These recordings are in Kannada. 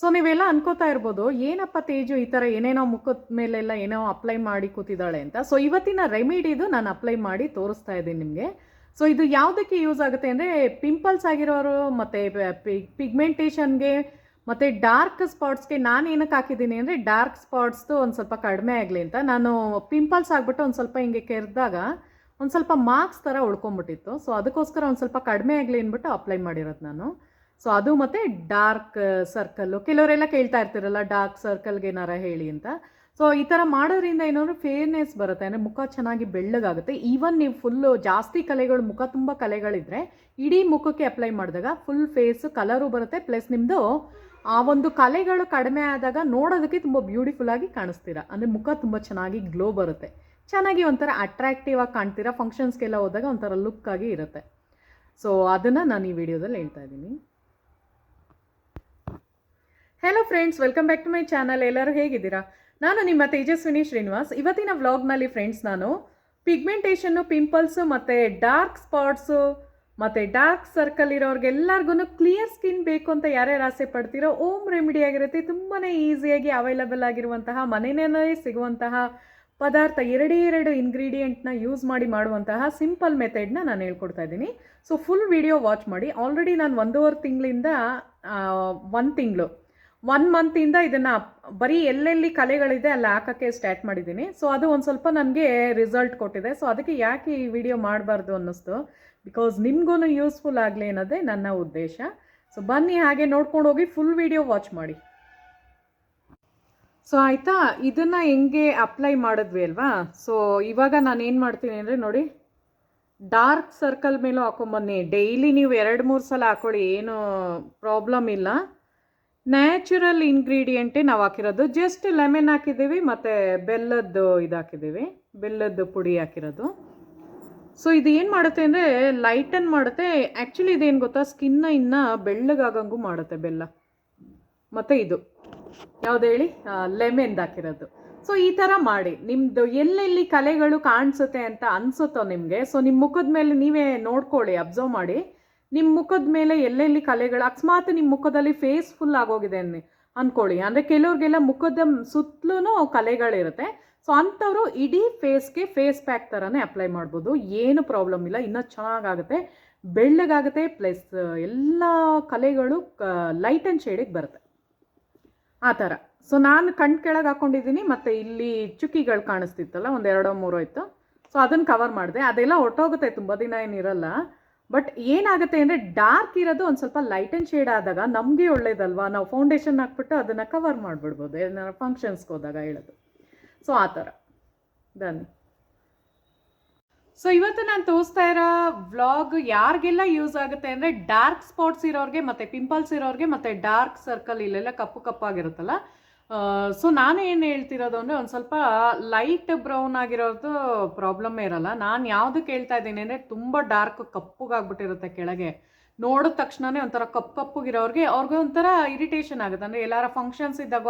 ಸೊ ನೀವೆಲ್ಲ ಅನ್ಕೋತಾ ಇರ್ಬೋದು, ಏನಪ್ಪ ತೇಜು ಈ ಥರ ಏನೇನೋ ಮುಖದ ಮೇಲೆಲ್ಲ ಏನೋ ಅಪ್ಲೈ ಮಾಡಿ ಕೂತಿದ್ದಾಳೆ ಅಂತ. ಸೊ ಇವತ್ತಿನ ರೆಮಿಡಿದು ನಾನು ಅಪ್ಲೈ ಮಾಡಿ ತೋರಿಸ್ತಾ ಇದ್ದೀನಿ ನಿಮಗೆ. ಸೊ ಇದು ಯಾವುದಕ್ಕೆ ಯೂಸ್ ಆಗುತ್ತೆ ಅಂದರೆ ಪಿಂಪಲ್ಸ್ ಆಗಿರೋರು ಮತ್ತು ಪಿಗ್ಮೆಂಟೇಷನ್ಗೆ ಮತ್ತು ಡಾರ್ಕ್ ಸ್ಪಾಟ್ಸ್ಗೆ ನಾನು ಏನಕ್ಕೆ ಹಾಕಿದ್ದೀನಿ ಅಂದರೆ ಡಾರ್ಕ್ ಸ್ಪಾಟ್ಸ್ದು ಒಂದು ಸ್ವಲ್ಪ ಕಡಿಮೆ ಆಗಲಿ ಅಂತ. ನಾನು ಪಿಂಪಲ್ಸ್ ಆಗಿಬಿಟ್ಟು ಒಂದು ಸ್ವಲ್ಪ ಹಿಂಗೆ ಕೆರೆದಾಗ ಒಂದು ಸ್ವಲ್ಪ ಮಾರ್ಕ್ಸ್ ಥರ ಉಳ್ಕೊಂಬಿಟ್ಟಿತ್ತು. ಸೊ ಅದಕ್ಕೋಸ್ಕರ ಒಂದು ಸ್ವಲ್ಪ ಕಡಿಮೆ ಆಗಲಿ ಅಂದ್ಬಿಟ್ಟು ಅಪ್ಲೈ ಮಾಡಿರೋದು ನಾನು. ಸೊ ಅದು ಮತ್ತು ಡಾರ್ಕ್ ಸರ್ಕಲ್ಲು ಕೆಲವರೆಲ್ಲ ಕೇಳ್ತಾ ಇರ್ತಿರಲ್ಲ ಡಾರ್ಕ್ ಸರ್ಕಲ್ಗೆ ಏನಾರ ಹೇಳಿ ಅಂತ. ಸೊ ಈ ಥರ ಮಾಡೋದ್ರಿಂದ ಏನಾದ್ರು ಫೇರ್ನೆಸ್ ಬರುತ್ತೆ. ಅಂದರೆ ಮುಖ ಚೆನ್ನಾಗಿ ಬೆಳ್ಳಗಾಗುತ್ತೆ. ಈವನ್ ನೀವು ಫುಲ್ಲು ಜಾಸ್ತಿ ಕಲೆಗಳು, ಮುಖ ತುಂಬ ಕಲೆಗಳಿದ್ರೆ ಇಡೀ ಮುಖಕ್ಕೆ ಅಪ್ಲೈ ಮಾಡಿದಾಗ ಫುಲ್ ಫೇಸ್ ಕಲರು ಬರುತ್ತೆ. ಪ್ಲಸ್ ನಿಮ್ಮದು ಆ ಒಂದು ಕಲೆಗಳು ಕಡಿಮೆ ಆದಾಗ ನೋಡೋದಕ್ಕೆ ತುಂಬ ಬ್ಯೂಟಿಫುಲ್ ಆಗಿ ಕಾಣಿಸ್ತೀರ. ಅಂದರೆ ಮುಖ ತುಂಬ ಚೆನ್ನಾಗಿ ಗ್ಲೋ ಬರುತ್ತೆ. ಚೆನ್ನಾಗಿ ಒಂಥರ ಅಟ್ರಾಕ್ಟಿವ್ ಆಗಿ ಕಾಣ್ತೀರಾ. ಫಂಕ್ಷನ್ಸ್ಗೆಲ್ಲ ಹೋದಾಗ ಒಂಥರ ಲುಕ್ ಆಗಿ ಇರುತ್ತೆ. ಸೊ ಅದನ್ನು ನಾನು ಈ ವಿಡಿಯೋದಲ್ಲಿ ಹೇಳ್ತಾ ಇದ್ದೀನಿ. Hello friends welcome back to my channel ಎಲ್ಲರೂ ಹೇಗಿದ್ದೀರಾ? ನಾನು ನಿಮ್ಮ ತೇಜಸ್ವಿನಿ ಶ್ರೀನಿವಾಸ್. ಇವತ್ತಿನ ವ್ಲಾಗ್ನಲ್ಲಿ ಫ್ರೆಂಡ್ಸ್ ನಾನು ಪಿಗ್ಮೆಂಟೇಷನ್ನು ಪಿಂಪಲ್ಸು ಮತ್ತು ಡಾರ್ಕ್ ಸ್ಪಾಟ್ಸು ಮತ್ತು ಡಾರ್ಕ್ ಸರ್ಕಲ್ ಇರೋರಿಗೆಲ್ಲರಿಗೂ ಕ್ಲಿಯರ್ ಸ್ಕಿನ್ ಬೇಕು ಅಂತ ಯಾರ್ಯಾರು ಆಸೆ ಪಡ್ತೀರೋ ಓಮ್ ರೆಮಿಡಿ ಆಗಿರುತ್ತೆ. ತುಂಬಾ ಈಸಿಯಾಗಿ ಅವೈಲಬಲ್ ಆಗಿರುವಂತಹ, ಮನೆಯಲ್ಲೇ ಸಿಗುವಂತಹ ಪದಾರ್ಥ ಎರಡೇ ಎರಡು ಇಂಗ್ರೀಡಿಯೆಂಟ್ನ ಯೂಸ್ ಮಾಡಿ ಮಾಡುವಂತಹ ಸಿಂಪಲ್ ಮೆಥಡ್ನ ನಾನು ಹೇಳ್ಕೊಡ್ತಾ ಇದ್ದೀನಿ. ಸೊ ಫುಲ್ ವಿಡಿಯೋ ವಾಚ್ ಮಾಡಿ. ಆಲ್ರೆಡಿ ನಾನು ಒಂದೂವರೆ ತಿಂಗಳಿಂದ ಒಂದು ತಿಂಗಳು ಒನ್ ಮಂತಿಂದ ಇದನ್ನು ಬರೀ ಎಲ್ಲೆಲ್ಲಿ ಕಲೆಗಳಿದೆ ಅಲ್ಲಿ ಹಾಕೋಕ್ಕೆ ಸ್ಟಾರ್ಟ್ ಮಾಡಿದ್ದೀನಿ. ಸೊ ಅದು ಒಂದು ಸ್ವಲ್ಪ ನನಗೆ ರಿಸಲ್ಟ್ ಕೊಟ್ಟಿದೆ. ಸೊ ಅದಕ್ಕೆ ಯಾಕೆ ಈ ವಿಡಿಯೋ ಮಾಡಬಾರ್ದು ಅನ್ನಿಸ್ತು? ಬಿಕಾಸ್ ನಿಮಗೂ ಯೂಸ್ಫುಲ್ ಆಗಲಿ ಅನ್ನೋದೇ ನನ್ನ ಉದ್ದೇಶ. ಸೊ ಬನ್ನಿ ಹಾಗೆ ನೋಡ್ಕೊಂಡು ಹೋಗಿ ಫುಲ್ ವಿಡಿಯೋ ವಾಚ್ ಮಾಡಿ. ಸೊ ಆಯಿತಾ? ಇದನ್ನು ಹೆಂಗೆ ಅಪ್ಲೈ ಮಾಡಿದ್ವಿ ಅಲ್ವಾ? ಸೊ ಇವಾಗ ನಾನು ಏನು ಮಾಡ್ತೀನಿ ಅಂದರೆ ನೋಡಿ ಡಾರ್ಕ್ ಸರ್ಕಲ್ ಮೇಲೂ ಹಾಕೊಂಬನ್ನಿ ಡೈಲಿ ನೀವು ಎರಡು ಮೂರು ಸಲ ಹಾಕೊಳ್ಳಿ, ಏನು ಪ್ರಾಬ್ಲಮ್ ಇಲ್ಲ. ನ್ಯಾಚುರಲ್ ಇಂಗ್ರೀಡಿಯೆಂಟೇ ನಾವು ಹಾಕಿರೋದು. ಜಸ್ಟ್ ಲೆಮನ್ ಹಾಕಿದ್ದೀವಿ, ಮತ್ತು ಬೆಲ್ಲದ್ದು ಇದು ಬೆಲ್ಲದ್ದು ಪುಡಿ ಹಾಕಿರೋದು. ಸೊ ಇದು ಏನು ಮಾಡುತ್ತೆ ಅಂದರೆ ಲೈಟನ್ ಮಾಡುತ್ತೆ. ಆ್ಯಕ್ಚುಲಿ ಇದೇನು ಗೊತ್ತಾ? ಸ್ಕಿನ್ನ ಇನ್ನು ಬೆಳ್ಳಗಾಗಂಗೂ ಮಾಡುತ್ತೆ ಬೆಲ್ಲ. ಮತ್ತು ಇದು. ಯಾವ್ದು ಹೇಳಿ? ಲೆಮೆನ್ದು ಹಾಕಿರೋದು. ಸೊ ಈ ಥರ ಮಾಡಿ. ನಿಮ್ಮದು ಎಲ್ಲೆಲ್ಲಿ ಕಲೆಗಳು ಕಾಣಿಸುತ್ತೆ ಅಂತ ಅನಿಸುತ್ತೋ ನಿಮಗೆ. ಸೊ ನಿಮ್ಮ ಮುಖದ ಮೇಲೆ ನೀವೇ ನೋಡ್ಕೊಳ್ಳಿ, ಅಬ್ಸರ್ವ್ ಮಾಡಿ. ನಿಮ್ಮ ಮುಖದ ಮೇಲೆ ಎಲ್ಲೆಲ್ಲಿ ಕಲೆಗಳು, ಅಕಸ್ಮಾತ್ ನಿಮ್ಮ ಮುಖದಲ್ಲಿ ಫೇಸ್ ಫುಲ್ ಆಗೋಗಿದೆ ಅನ್ನಿ ಅಂದ್ಕೊಳ್ಳಿ ಅಂದರೆ ಕೆಲವ್ರಿಗೆಲ್ಲ ಮುಖದ ಸುತ್ತಲೂ ಕಲೆಗಳಿರುತ್ತೆ. ಸೊ ಅಂಥವ್ರು ಇಡೀ ಫೇಸ್ಗೆ ಫೇಸ್ ಪ್ಯಾಕ್ ಥರನೇ ಅಪ್ಲೈ ಮಾಡ್ಬೋದು. ಏನು ಪ್ರಾಬ್ಲಮ್ ಇಲ್ಲ. ಇನ್ನೂ ಚೆನ್ನಾಗಾಗುತ್ತೆ. ಬೆಳ್ಳಗಾಗುತ್ತೆ. ಪ್ಲಸ್ ಎಲ್ಲ ಕಲೆಗಳು ಲೈಟ್ ಆ್ಯಂಡ್ ಶೇಡಿಗೆ ಬರುತ್ತೆ. ಆ ಥರ. ಸೊ ನಾನು ಕಣ್ ಕೆಳಗೆ ಹಾಕ್ಕೊಂಡಿದ್ದೀನಿ ಮತ್ತು ಇಲ್ಲಿ ಚುಕ್ಕಿಗಳು ಕಾಣಿಸ್ತಿತ್ತಲ್ಲ, ಒಂದು ಎರಡೋ ಮೂರೋ ಇತ್ತು. ಸೊ ಅದನ್ನು ಕವರ್ ಮಾಡಿದೆ. ಅದೆಲ್ಲ ಹೊಟ್ಟೋಗುತ್ತೆ ತುಂಬ ದಿನ ಏನಿರಲ್ಲ. ಬಟ್ ಏನಾಗುತ್ತೆ ಅಂದರೆ ಡಾರ್ಕ್ ಇರೋದು ಒಂದು ಸ್ವಲ್ಪ ಲೈಟ್ ಆ್ಯಂಡ್ ಶೇಡ್ ಆದಾಗ ನಮಗೆ ಒಳ್ಳೇದಲ್ವಾ? ನಾವು ಫೌಂಡೇಶನ್ ಹಾಕ್ಬಿಟ್ಟು ಅದನ್ನು ಕವರ್ ಮಾಡಿಬಿಡ್ಬೋದು ಏನಾದ್ರು ಫಂಕ್ಷನ್ಸ್ಗೆ ಹೋದಾಗ ಹೇಳೋದು. ಸೊ ಆ ಥರ. ಡನ್ ಸೊ ಇವತ್ತು ನಾನು ತೋರಿಸ್ತಾ ಇರೋ ವ್ಲಾಗ್ ಯಾರಿಗೆಲ್ಲ ಯೂಸ್ ಆಗುತ್ತೆ ಅಂದರೆ ಡಾರ್ಕ್ ಸ್ಪಾಟ್ಸ್ ಇರೋರಿಗೆ ಮತ್ತು ಪಿಂಪಲ್ಸ್ ಇರೋರಿಗೆ ಮತ್ತು ಡಾರ್ಕ್ ಸರ್ಕಲ್ ಇಲ್ಲೆಲ್ಲ ಕಪ್ಪು ಕಪ್ಪಾಗಿರುತ್ತಲ್ಲ ಸೊ ನಾನು ಏನು ಹೇಳ್ತಿರೋದು ಅಂದರೆ ಒಂದು ಸ್ವಲ್ಪ ಲೈಟ್ ಬ್ರೌನ್ ಆಗಿರೋದು ಪ್ರಾಬ್ಲಮ್ಮೇ ಇರಲ್ಲ. ನಾನು ಯಾವುದಕ್ಕೆ ಹೇಳ್ತಾ ಇದ್ದೀನಿ ಅಂದರೆ ತುಂಬ ಡಾರ್ಕ್ ಕಪ್ಪುಗಾಗ್ಬಿಟ್ಟಿರುತ್ತೆ ಕೆಳಗೆ. ನೋಡಿದ ತಕ್ಷಣವೇ ಒಂಥರ ಕಪ್ಪು ಕಪ್ಪುಗಿರೋರಿಗೆ ಅವ್ರಿಗೆ ಒಂಥರ ಇರಿಟೇಷನ್ ಆಗುತ್ತೆ. ಅಂದರೆ ಎಲ್ಲಾರ ಫಂಕ್ಷನ್ಸ್ ಇದ್ದಾಗ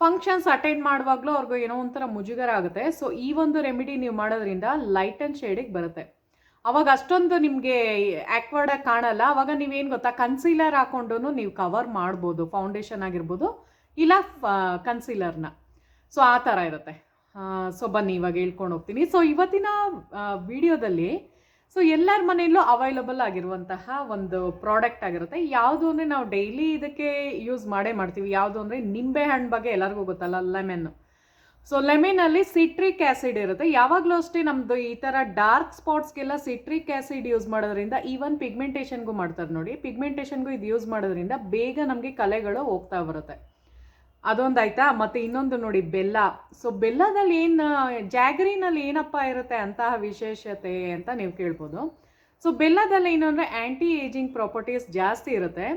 ಫಂಕ್ಷನ್ಸ್ ಅಟೆಂಡ್ ಮಾಡುವಾಗಲೂ ಅವ್ರಿಗೂ ಏನೋ ಒಂಥರ ಮುಜುಗರ ಆಗುತ್ತೆ. ಸೊ ಈ ಒಂದು ರೆಮಿಡಿ ನೀವು ಮಾಡೋದ್ರಿಂದ ಲೈಟ್ ಆ್ಯಂಡ್ ಶೇಡಿಗೆ ಬರುತ್ತೆ. ಅವಾಗ ಅಷ್ಟೊಂದು ನಿಮಗೆ ಆ್ಯಕ್ವರ್ಡಾಗಿ ಕಾಣಲ್ಲ. ಅವಾಗ ನೀವೇನು ಗೊತ್ತಾ? ಕನ್ಸೀಲರ್ ಹಾಕೊಂಡು ನೀವು ಕವರ್ ಮಾಡ್ಬೋದು ಫೌಂಡೇಶನ್ ಆಗಿರ್ಬೋದು. ಇಲ್ಲ ಕನ್ಸೀಲರ್ನ ಸೊ ಆ ಥರ ಇರುತ್ತೆ. ಸೊ ಬನ್ನಿ, ಇವಾಗ ಹೇಳ್ಕೊಂಡು ಹೋಗ್ತೀನಿ. ಸೊ ಇವತ್ತಿನ ವಿಡಿಯೋದಲ್ಲಿ ಸೊ ಎಲ್ಲರ ಮನೆಯಲ್ಲೂ ಅವೈಲಬಲ್ ಆಗಿರುವಂತಹ ಒಂದು ಪ್ರಾಡಕ್ಟ್ ಆಗಿರುತ್ತೆ. ಯಾವುದು ಅಂದರೆ ನಾವು ಡೈಲಿ ಇದಕ್ಕೆ ಯೂಸ್ ಮಾಡೇ ಮಾಡ್ತೀವಿ. ಯಾವುದು ಅಂದರೆ ನಿಂಬೆ ಹಣ್ಣು ಬಗ್ಗೆ ಎಲ್ಲರಿಗೂ ಗೊತ್ತಲ್ಲ ಲೆಮೆನ್ ಸೊ ಲೆಮೆನಲ್ಲಿ ಸಿಟ್ರಿಕ್ ಆ್ಯಸಿಡ್ ಇರುತ್ತೆ. ಯಾವಾಗಲೂ ಅಷ್ಟೇ ನಮ್ಮದು ಈ ಥರ ಡಾರ್ಕ್ ಸ್ಪಾಟ್ಸ್ಗೆಲ್ಲ ಸಿಟ್ರಿಕ್ ಆ್ಯಸಿಡ್ ಯೂಸ್ ಮಾಡೋದ್ರಿಂದ ಈವನ್ ಪಿಗ್ಮೆಂಟೇಷನ್ಗೂ ಮಾಡ್ತಾರೆ ನೋಡಿ. ಪಿಗ್ಮೆಂಟೇಷನ್ಗೂ ಇದು ಯೂಸ್ ಮಾಡೋದ್ರಿಂದ ಬೇಗ ನಮಗೆ ಕಲೆಗಳು ಹೋಗ್ತಾ ಬರುತ್ತೆ. ಅದೊಂದು ಆಯ್ತಾ? ಮತ್ತು ಇನ್ನೊಂದು ನೋಡಿ, ಬೆಲ್ಲ. ಸೊ ಬೆಲ್ಲದಲ್ಲಿ ಏನು ಜಾಗರಿನಲ್ಲಿ ಏನಪ್ಪ ಇರುತ್ತೆ ಅಂತಹ ವಿಶೇಷತೆ ಅಂತ ನೀವು ಕೇಳ್ಬೋದು. ಸೊ ಬೆಲ್ಲದಲ್ಲಿ ಏನು ಅಂದರೆ ಆ್ಯಂಟಿ ಏಜಿಂಗ್ ಪ್ರಾಪರ್ಟೀಸ್ ಜಾಸ್ತಿ ಇರುತ್ತೆ.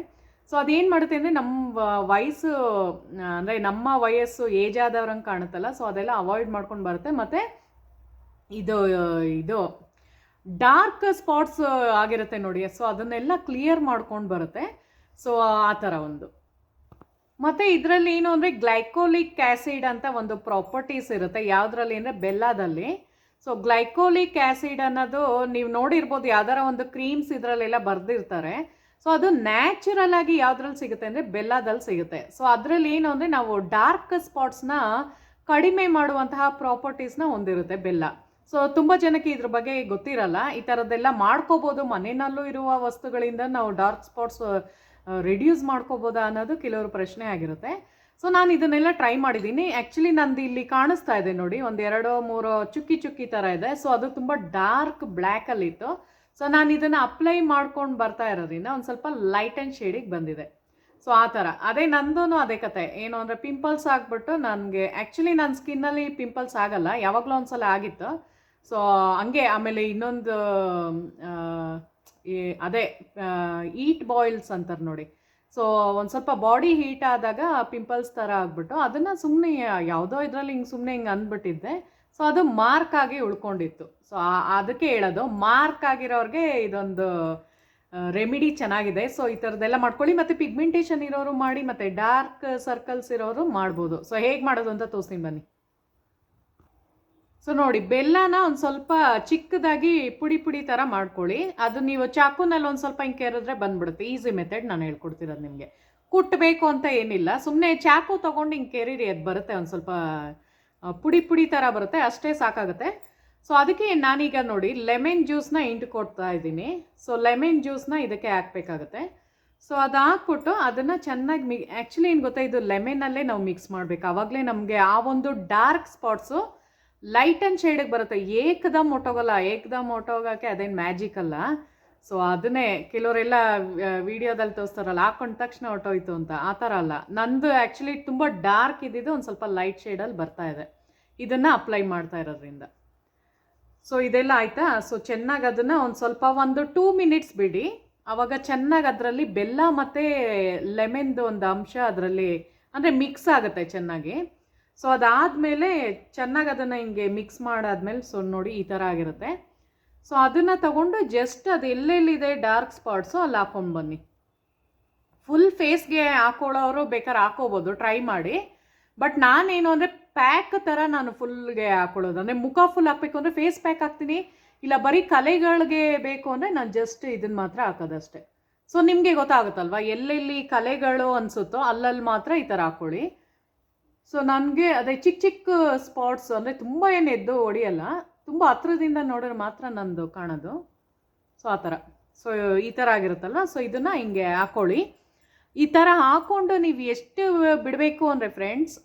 ಸೊ ಅದೇನು ಮಾಡುತ್ತೆ ಅಂದರೆ ನಮ್ಮ ವಯಸ್ಸು ಅಂದರೆ ನಮ್ಮ ವಯಸ್ಸು ಏಜ್ ಆದವ್ರಂಗೆ ಕಾಣುತ್ತಲ್ಲ ಸೊ ಅದೆಲ್ಲ ಅವಾಯ್ಡ್ ಮಾಡ್ಕೊಂಡು ಬರುತ್ತೆ. ಮತ್ತು ಇದು ಇದು ಡಾರ್ಕ್ ಸ್ಪಾಟ್ಸ್ ಆಗಿರುತ್ತೆ ನೋಡಿ. ಸೊ ಅದನ್ನೆಲ್ಲ ಕ್ಲಿಯರ್ ಮಾಡ್ಕೊಂಡು ಬರುತ್ತೆ. ಸೊ ಆ ಥರ ಒಂದು. ಮತ್ತು ಇದರಲ್ಲಿ ಏನು ಅಂದರೆ ಗ್ಲೈಕೋಲಿಕ್ ಆ್ಯಸಿಡ್ ಅಂತ ಒಂದು ಪ್ರಾಪರ್ಟೀಸ್ ಇರುತ್ತೆ. ಯಾವುದ್ರಲ್ಲಿ ಅಂದರೆ ಬೆಲ್ಲದಲ್ಲಿ. ಸೊ ಗ್ಲೈಕೋಲಿಕ್ ಆ್ಯಸಿಡ್ ಅನ್ನೋದು ನೀವು ನೋಡಿರ್ಬೋದು ಯಾವ್ದಾರ ಒಂದು ಕ್ರೀಮ್ಸ್ ಇದರಲ್ಲೆಲ್ಲ ಬರೆದಿರ್ತಾರೆ. ಸೊ ಅದು ನ್ಯಾಚುರಲ್ ಆಗಿ ಯಾವುದ್ರಲ್ಲಿ ಸಿಗುತ್ತೆ ಅಂದರೆ ಬೆಲ್ಲದಲ್ಲಿ ಸಿಗುತ್ತೆ. ಸೊ ಅದರಲ್ಲಿ ಏನು ಅಂದರೆ ನಾವು ಡಾರ್ಕ್ ಸ್ಪಾಟ್ಸ್ನ ಕಡಿಮೆ ಮಾಡುವಂತಹ ಪ್ರಾಪರ್ಟೀಸ್ನ ಹೊಂದಿರುತ್ತೆ ಬೆಲ್ಲ. ಸೊ ತುಂಬ ಜನಕ್ಕೆ ಇದ್ರ ಬಗ್ಗೆ ಗೊತ್ತಿರಲ್ಲ. ಈ ಥರದ್ದೆಲ್ಲ ಮಾಡ್ಕೋಬೋದು. ಮನೆಯಲ್ಲೂ ಇರುವ ವಸ್ತುಗಳಿಂದ ನಾವು ಡಾರ್ಕ್ ಸ್ಪಾಟ್ಸ್ ರಿಡ್ಯೂಸ್ ಮಾಡ್ಕೋಬೋದಾ ಅನ್ನೋದು ಕೆಲವರು ಪ್ರಶ್ನೆ ಆಗಿರುತ್ತೆ. ಸೊ ನಾನು ಇದನ್ನೆಲ್ಲ ಟ್ರೈ ಮಾಡಿದ್ದೀನಿ. ಆ್ಯಕ್ಚುಲಿ ನಂದು ಇಲ್ಲಿ ಕಾಣಿಸ್ತಾ ಇದೆ ನೋಡಿ, ಒಂದು ಎರಡು, ಮೂರು ಚುಕ್ಕಿ ಚುಕ್ಕಿ ಥರ ಇದೆ. ಸೊ ಅದು ತುಂಬ ಡಾರ್ಕ್ ಬ್ಲ್ಯಾಕಲ್ಲಿತ್ತು ಸೊ ನಾನು ಇದನ್ನು ಅಪ್ಲೈ ಮಾಡ್ಕೊಂಡು ಬರ್ತಾ ಇರೋದ್ರಿಂದ ಒಂದು ಸ್ವಲ್ಪ ಲೈಟ್ ಆ್ಯಂಡ್ ಶೇಡಿಗೆ ಬಂದಿದೆ. ಸೊ ಆ ಥರ ಅದೇ ನಂದೂ ಅದೇ ಕತೆ. ಏನು ಅಂದರೆ ಪಿಂಪಲ್ಸ್ ಆಗಿಬಿಟ್ಟು ನನಗೆ ಆ್ಯಕ್ಚುಲಿ ನನ್ನ ಸ್ಕಿನ್ನಲ್ಲಿ ಪಿಂಪಲ್ಸ್ ಆಗಲ್ಲ. ಯಾವಾಗಲೂ ಒಂದು ಸಲ ಆಗಿತ್ತು. ಸೊ ಹಂಗೆ ಆಮೇಲೆ ಇನ್ನೊಂದು ಅದೇ ಈಟ್ ಬಾಯ್ಲ್ಸ್ ಅಂತಾರೆ ನೋಡಿ. ಸೊ ಒಂದು ಸ್ವಲ್ಪ ಬಾಡಿ ಹೀಟ್ ಆದಾಗ ಪಿಂಪಲ್ಸ್ ಥರ ಆಗ್ಬಿಟ್ಟು ಅದನ್ನು ಸುಮ್ಮನೆ ಯಾವುದೋ ಇದರಲ್ಲಿ ಹಿಂಗೆ ಸುಮ್ಮನೆ ಹಿಂಗೆ ಅಂದ್ಬಿಟ್ಟಿದ್ದೆ. ಸೊ ಅದು ಮಾರ್ಕ್ ಆಗಿ ಉಳ್ಕೊಂಡಿತ್ತು. ಸೊ ಅದಕ್ಕೆ ಹೇಳೋದು ಮಾರ್ಕ್ ಆಗಿರೋರಿಗೆ ಇದೊಂದು ರೆಮಿಡಿ ಚೆನ್ನಾಗಿದೆ. ಸೊ ಈ ಥರದ್ದೆಲ್ಲ ಮಾಡ್ಕೊಳ್ಳಿ. ಮತ್ತು ಪಿಗ್ಮೆಂಟೇಷನ್ ಇರೋರು ಮಾಡಿ, ಮತ್ತು ಡಾರ್ಕ್ ಸರ್ಕಲ್ಸ್ ಇರೋರು ಮಾಡ್ಬೋದು. ಸೊ ಹೇಗೆ ಮಾಡೋದು ಅಂತ ತೋರಿಸ್ತೀನಿ ಬನ್ನಿ. ಸೊ ನೋಡಿ, ಬೆಲ್ಲನ ಒಂದು ಸ್ವಲ್ಪ ಚಿಕ್ಕದಾಗಿ ಪುಡಿ ಪುಡಿ ಥರ ಮಾಡ್ಕೊಳ್ಳಿ. ಅದು ನೀವು ಚಾಕುನಲ್ಲಿ ಒಂದು ಸ್ವಲ್ಪ ಹಿಂಗೆ ಕೇರಿದ್ರೆ ಬಂದ್ಬಿಡುತ್ತೆ. ಈಸಿ ಮೆಥಡ್ ನಾನು ಹೇಳ್ಕೊಡ್ತಿರೋದು ನಿಮಗೆ. ಕುಟ್ಟಬೇಕು ಅಂತ ಏನಿಲ್ಲ. ಸುಮ್ಮನೆ ಚಾಕು ತೊಗೊಂಡು ಹಿಂಗೆ ಕೇರಿರಿ, ಅದು ಬರುತ್ತೆ ಒಂದು ಸ್ವಲ್ಪ ಪುಡಿ ಪುಡಿ ಥರ ಬರುತ್ತೆ. ಅಷ್ಟೇ ಸಾಕಾಗುತ್ತೆ. ಸೊ ಅದಕ್ಕೆ ನಾನೀಗ ನೋಡಿ, ಲೆಮನ್ ಜ್ಯೂಸ್ನ ಇಂಟು ಕೊಡ್ತಾ ಇದ್ದೀನಿ. ಸೊ ಲೆಮನ್ ಜ್ಯೂಸ್ನ ಇದಕ್ಕೆ ಹಾಕ್ಬೇಕಾಗುತ್ತೆ. ಸೊ ಅದು ಹಾಕ್ಬಿಟ್ಟು ಅದನ್ನು ಚೆನ್ನಾಗಿ ಮಿ ಆ್ಯಕ್ಚುಲಿ ಏನು ಗೊತ್ತಾ, ಇದು ಲೆಮನಲ್ಲೇ ನಾವು ಮಿಕ್ಸ್ ಮಾಡಬೇಕು. ಆವಾಗಲೇ ನಮಗೆ ಆ ಒಂದು ಡಾರ್ಕ್ ಸ್ಪಾಟ್ಸು ಲೈಟ್ ಆ್ಯಂಡ್ ಶೇಡಿಗೆ ಬರುತ್ತೆ. ಏಕದಮ್ ಒಟ್ಟೋಗಲ್ಲ, ಏಕದಮ್ ಒಟ್ಟೋಗೋಕ್ಕೆ ಅದೇನು ಮ್ಯಾಜಿಕ್ ಅಲ್ಲ. ಸೊ ಅದನ್ನೇ ಕೆಲವರೆಲ್ಲ ವಿಡಿಯೋದಲ್ಲಿ ತೋರಿಸ್ತಾರಲ್ಲ, ಹಾಕೊಂಡ ತಕ್ಷಣ ಹೊಟ್ಟೋಯ್ತು ಅಂತ, ಆ ಥರ ಅಲ್ಲ. ನಂದು ಆ್ಯಕ್ಚುಲಿ ತುಂಬ ಡಾರ್ಕ್ ಇದ್ದಿದ್ದು ಒಂದು ಸ್ವಲ್ಪ ಲೈಟ್ ಶೇಡಲ್ಲಿ ಬರ್ತಾ ಇದೆ. ಇದನ್ನು ಅಪ್ಲೈ ಮಾಡ್ತಾ ಇರೋದ್ರಿಂದ. ಸೊ ಇದೆಲ್ಲ ಆಯಿತಾ? ಸೊ ಚೆನ್ನಾಗಿ ಅದನ್ನು ಒಂದು ಸ್ವಲ್ಪ ಒಂದು ಟೂ ಮಿನಿಟ್ಸ್ ಬಿಡಿ. ಆವಾಗ ಚೆನ್ನಾಗಿ ಅದರಲ್ಲಿ ಬೆಲ್ಲ ಮತ್ತು ಲೆಮೆನ್ದು ಒಂದು ಅಂಶ ಅದರಲ್ಲಿ, ಅಂದರೆ ಮಿಕ್ಸ್ ಆಗುತ್ತೆ ಚೆನ್ನಾಗಿ. ಸೊ ಅದಾದಮೇಲೆ ಚೆನ್ನಾಗಿ ಅದನ್ನು ಹಿಂಗೆ ಮಿಕ್ಸ್ ಮಾಡಾದ್ಮೇಲೆ ಸೊ ನೋಡಿ ಈ ಥರ ಆಗಿರುತ್ತೆ. ಸೊ ಅದನ್ನು ತಗೊಂಡು ಜಸ್ಟ್ ಅದು ಎಲ್ಲೆಲ್ಲಿದೆ ಡಾರ್ಕ್ ಸ್ಪಾಟ್ಸು ಅಲ್ಲಿ ಹಾಕೊಂಡು ಬನ್ನಿ. ಫುಲ್ ಫೇಸ್ಗೆ ಹಾಕೊಳ್ಳೋರು ಬೇಕಾದ್ರೆ ಹಾಕೋಬೋದು ಟ್ರೈ ಮಾಡಿ. ಬಟ್ ನಾನೇನು ಅಂದರೆ ಪ್ಯಾಕ್ ಥರ ನಾನು ಫುಲ್ಗೆ ಹಾಕೊಳ್ಳೋದು. ಅಂದರೆ ಮುಖ ಫುಲ್ ಹಾಕಬೇಕು ಅಂದರೆ ಫೇಸ್ ಪ್ಯಾಕ್ ಹಾಕ್ತೀನಿ. ಇಲ್ಲ ಬರೀ ಕಲೆಗಳಿಗೆ ಬೇಕು ಅಂದರೆ ನಾನು ಜಸ್ಟ್ ಇದನ್ನು ಮಾತ್ರ ಹಾಕೋದಷ್ಟೇ. ಸೊ ನಿಮಗೆ ಗೊತ್ತಾಗುತ್ತಲ್ವ? ಎಲ್ಲೆಲ್ಲಿ ಕಲೆಗಳು ಅನಿಸುತ್ತೋ ಅಲ್ಲಲ್ಲಿ ಮಾತ್ರ ಈ ಥರ ಹಾಕ್ಕೊಳ್ಳಿ ಸೊ ನನಗೆ ಅದೇ ಚಿಕ್ಕ ಚಿಕ್ಕ ಸ್ಪಾಟ್ಸ್ ಅಂದರೆ ತುಂಬ ಏನು ಎದ್ದು ಹೊಡಿಯಲ್ಲ, ತುಂಬ ಹತ್ರದಿಂದ ನೋಡಿದ್ರೆ ಮಾತ್ರ ನಂದು ಕಾಣೋದು. ಸೊ ಆ ಥರ. ಸೊ ಈ ಥರ ಆಗಿರುತ್ತಲ್ಲ ಸೊ ಇದನ್ನು ಹಿಂಗೆ ಹಾಕ್ಕೊಳ್ಳಿ ಈ ಥರ ಹಾಕ್ಕೊಂಡು ನೀವು ಎಷ್ಟು ಬಿಡಬೇಕು ಅಂದರೆ ಫ್ರೆಂಡ್ಸ್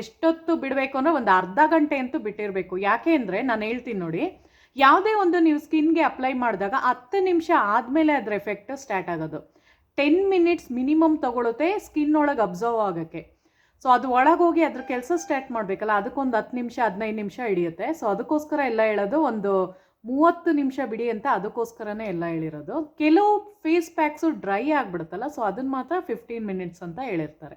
ಎಷ್ಟೊತ್ತು ಬಿಡಬೇಕು ಅಂದರೆ ಒಂದು ಅರ್ಧ ಗಂಟೆ ಅಂತೂ ಬಿಟ್ಟಿರಬೇಕು. ಯಾಕೆ ಅಂದರೆ ನಾನು ಹೇಳ್ತೀನಿ ನೋಡಿ, ಯಾವುದೇ ಒಂದು ನೀವು ಸ್ಕಿನ್ಗೆ ಅಪ್ಲೈ ಮಾಡಿದಾಗ ಹತ್ತು ನಿಮಿಷ ಆದಮೇಲೆ ಅದರ ಎಫೆಕ್ಟ್ ಸ್ಟಾರ್ಟ್ ಆಗೋದು. ಟೆನ್ ಮಿನಿಟ್ಸ್ ಮಿನಿಮಮ್ ತಗೊಳುತ್ತೆ ಸ್ಕಿನ್ ಒಳಗೆ ಅಬ್ಸರ್ವ್ ಆಗೋಕ್ಕೆ. ಸೊ ಅದು ಒಳಗೋಗಿ ಅದ್ರ ಕೆಲಸ ಸ್ಟಾರ್ಟ್ ಮಾಡಬೇಕಲ್ಲ, ಅದಕ್ಕೊಂದು ಹತ್ತು ನಿಮಿಷ, ಹದಿನೈದು ನಿಮಿಷ ಹಿಡಿಯುತ್ತೆ. ಸೊ ಅದಕ್ಕೋಸ್ಕರ ಎಲ್ಲ ಹೇಳೋದು ಒಂದು ಮೂವತ್ತು ನಿಮಿಷ ಬಿಡಿ ಅಂತ ಅದಕ್ಕೋಸ್ಕರನೇ ಎಲ್ಲ ಹೇಳಿರೋದು. ಕೆಲವು ಫೇಸ್ ಪ್ಯಾಕ್ಸು ಡ್ರೈ ಆಗಿಬಿಡುತ್ತಲ್ಲ ಸೊ ಅದನ್ನು ಮಾತ್ರ ಫಿಫ್ಟೀನ್ ಮಿನಿಟ್ಸ್ ಅಂತ ಹೇಳಿರ್ತಾರೆ.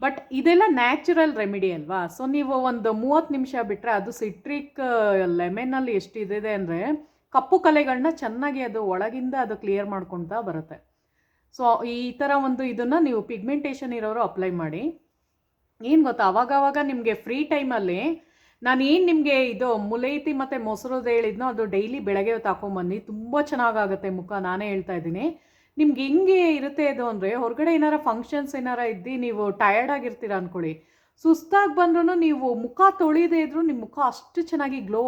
ಬಟ್ ಇದೆಲ್ಲ ನ್ಯಾಚುರಲ್ ರೆಮಿಡಿ ಅಲ್ವಾ? ಸೊ ನೀವು ಒಂದು ಮೂವತ್ತು ನಿಮಿಷ ಬಿಟ್ಟರೆ ಅದು ಸಿಟ್ರಿಕ್ ಲೆಮನಲ್ಲಿ ಎಷ್ಟಿದೆ ಅಂದರೆ ಕಪ್ಪು ಕಲೆಗಳನ್ನ ಚೆನ್ನಾಗಿ ಅದು ಒಳಗಿಂದ ಅದು ಕ್ಲಿಯರ್ ಮಾಡ್ಕೊಳ್ತಾ ಬರುತ್ತೆ. ಸೊ ಈ ಥರ ಒಂದು ಇದನ್ನು ನೀವು ಪಿಗ್ಮೆಂಟೇಷನ್ ಇರೋರು ಅಪ್ಲೈ ಮಾಡಿ. ಏನು ಗೊತ್ತಾ? ಅವಾಗವಾಗ ನಿಮಗೆ ಫ್ರೀ ಟೈಮಲ್ಲಿ ನಾನು ಏನು ನಿಮಗೆ ಇದು ಮುಲೈತಿ ಮತ್ತು ಮೊಸರುದು ಹೇಳಿದ್ನೋ ಅದು ಡೈಲಿ ಬೆಳಗ್ಗೆ ಹೊತ್ತು ಹಾಕೊಂಬನ್ನಿ. ತುಂಬ ಚೆನ್ನಾಗಾಗುತ್ತೆ ಮುಖ, ನಾನೇ ಹೇಳ್ತಾ ಇದ್ದೀನಿ. ನಿಮ್ಗೆ ಹೆಂಗೆ ಇರುತ್ತೆ ಅದು ಅಂದರೆ ಹೊರಗಡೆ ಏನಾರ ಫಂಕ್ಷನ್ಸ್ ಏನಾರ ಇದ್ದು ನೀವು ಟಯರ್ಡ್ ಆಗಿರ್ತೀರ ಅಂದ್ಕೊಳ್ಳಿ ಸುಸ್ತಾಗಿ ಬಂದ್ರೂ ನೀವು ಮುಖ ತೊಳಿದೇ ಇದ್ರೂ ನಿಮ್ಮ ಮುಖ ಅಷ್ಟು ಚೆನ್ನಾಗಿ ಗ್ಲೋ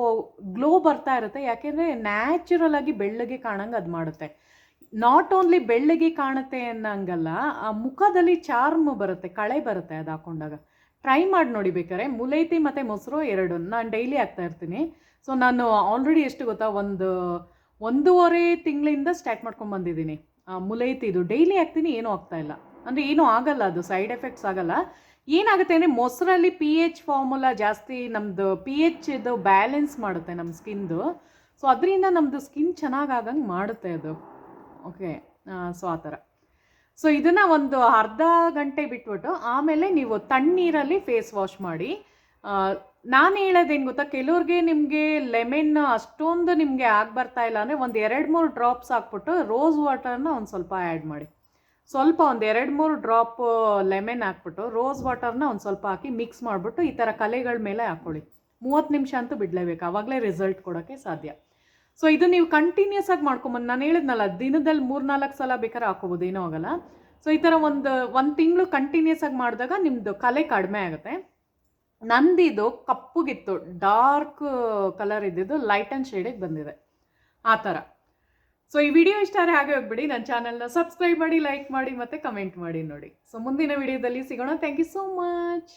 ಗ್ಲೋ ಬರ್ತಾ ಇರುತ್ತೆ. ಯಾಕೆಂದರೆ ನ್ಯಾಚುರಲ್ ಆಗಿ ಬೆಳ್ಳಗೆ ಕಾಣಂಗೆ ಅದು ಮಾಡುತ್ತೆ. ನಾಟ್ ಓನ್ಲಿ ಬೆಳ್ಳಗೆ ಕಾಣುತ್ತೆ ಅನ್ನಂಗಲ್ಲ ಆ ಮುಖದಲ್ಲಿ ಚಾರ್ಮ್ ಬರುತ್ತೆ ಕಳೆ ಬರುತ್ತೆ ಅದು ಹಾಕೊಂಡಾಗ. ಟ್ರೈ ಮಾಡಿ ನೋಡಿ ಬೇಕಾರೆ ಮುಲೈತಿ ಮತ್ತು ಮೊಸರು ಎರಡು ನಾನು ಡೈಲಿ ಹಾಕ್ತಾ ಇರ್ತೀನಿ. ಸೊ ನಾನು ಆಲ್ರೆಡಿ ಎಷ್ಟು ಗೊತ್ತಾ ಒಂದು ಒಂದೂವರೆ ತಿಂಗಳಿಂದ ಸ್ಟಾರ್ಟ್ ಮಾಡ್ಕೊಂಡು ಬಂದಿದ್ದೀನಿ. ಆ, ಮುಲೈತಿ ಇದು. ಡೈಲಿ ಹಾಕ್ತೀನಿ ಏನೂ ಆಗ್ತಾ ಇಲ್ಲ. ಅಂದರೆ ಏನೂ ಆಗಲ್ಲ ಅದು ಸೈಡ್ ಎಫೆಕ್ಟ್ಸ್ ಆಗಲ್ಲ. ಏನಾಗುತ್ತೆ ಅಂದರೆ ಮೊಸರಲ್ಲಿ ಪಿ ಎಚ್ ಫಾರ್ಮುಲಾ ಜಾಸ್ತಿ ನಮ್ಮದು ಪಿ ಎಚ್ ಇದು ಬ್ಯಾಲೆನ್ಸ್ ಮಾಡುತ್ತೆ ನಮ್ಮ ಸ್ಕಿನ್ದು ಸೊ ಅದರಿಂದ ನಮ್ಮದು ಸ್ಕಿನ್ ಚೆನ್ನಾಗಾಗಂಗೆ ಮಾಡುತ್ತೆ ಅದು. ಓಕೆ ಸೊ ಆ ಥರ. ಸೊ ಇದನ್ನು ಒಂದು ಅರ್ಧ ಗಂಟೆ ಬಿಟ್ಬಿಟ್ಟು ಆಮೇಲೆ ನೀವು ತಣ್ಣೀರಲ್ಲಿ ಫೇಸ್ ವಾಶ್ ಮಾಡಿ ನಾನು ಹೇಳೋದೇನು ಗೊತ್ತಾ? ಕೆಲವ್ರಿಗೆ ನಿಮಗೆ ಲೆಮೆನ್ ಅಷ್ಟೊಂದು ನಿಮಗೆ ಆಗಿ ಬರ್ತಾ ಇಲ್ಲ ಅಂದರೆ ಒಂದು ಎರಡು ಮೂರು ಡ್ರಾಪ್ಸ್ ಹಾಕ್ಬಿಟ್ಟು ರೋಸ್ ವಾಟರ್ನ ಒಂದು ಸ್ವಲ್ಪ ಆ್ಯಡ್ ಮಾಡಿ. ಸ್ವಲ್ಪ ಒಂದು ಎರಡು ಮೂರು ಡ್ರಾಪ್ ಲೆಮೆನ್ ಹಾಕ್ಬಿಟ್ಟು ರೋಸ್ ವಾಟರ್ನ ಒಂದು ಸ್ವಲ್ಪ ಹಾಕಿ ಮಿಕ್ಸ್ ಮಾಡಿಬಿಟ್ಟು ಈ ಥರ ಕಲೆಗಳ ಮೇಲೆ ಹಾಕ್ಕೊಳ್ಳಿ ಮೂವತ್ತು ನಿಮಿಷ ಅಂತೂ ಬಿಡಲೇಬೇಕು. ಆವಾಗಲೇ ರಿಸಲ್ಟ್ ಕೊಡೋಕ್ಕೆ ಸಾಧ್ಯ. ಸೊ ಇದು ನೀವು ಕಂಟಿನ್ಯೂಸ್ ಆಗಿ ಮಾಡ್ಕೊಂಬಂದು, ನಾನು ಹೇಳಿದ್ನಲ್ಲ, ದಿನದಲ್ಲಿ ಮೂರು ನಾಲ್ಕು ಸಲ ಬೇಕಾದ್ರೆ ಹಾಕೋಬೋದು ಏನೂ ಆಗಲ್ಲ. ಸೊ ಈ ಥರ ಒಂದು ಒಂದು ತಿಂಗಳು ಕಂಟಿನ್ಯೂಸ್ ಆಗಿ ಮಾಡಿದಾಗ ನಿಮ್ಮದು ಕಲೆ ಕಡಿಮೆ ಆಗುತ್ತೆ. ನಂದಿದು ಕಪ್ಪುಗಿತ್ತು ಡಾರ್ಕ್ ಕಲರ್ ಇದ್ದಿದ್ದು ಲೈಟ್ ಆ್ಯಂಡ್ ಶೇಡಿಗೆ ಬಂದಿದೆ. ಆ ಥರ. ಸೊ ಈ ವಿಡಿಯೋ ಇಷ್ಟ ಆದರೆ ಹಾಗೆ ಹೋಗ್ಬಿಡಿ. ನನ್ನ ಚಾನಲ್ನ ಸಬ್ಸ್ಕ್ರೈಬ್ ಮಾಡಿ ಲೈಕ್ ಮಾಡಿ, ಮತ್ತು ಕಮೆಂಟ್ ಮಾಡಿ ನೋಡಿ. ಸೊ ಮುಂದಿನ ವಿಡಿಯೋದಲ್ಲಿ ಸಿಗೋಣ. Thank you so much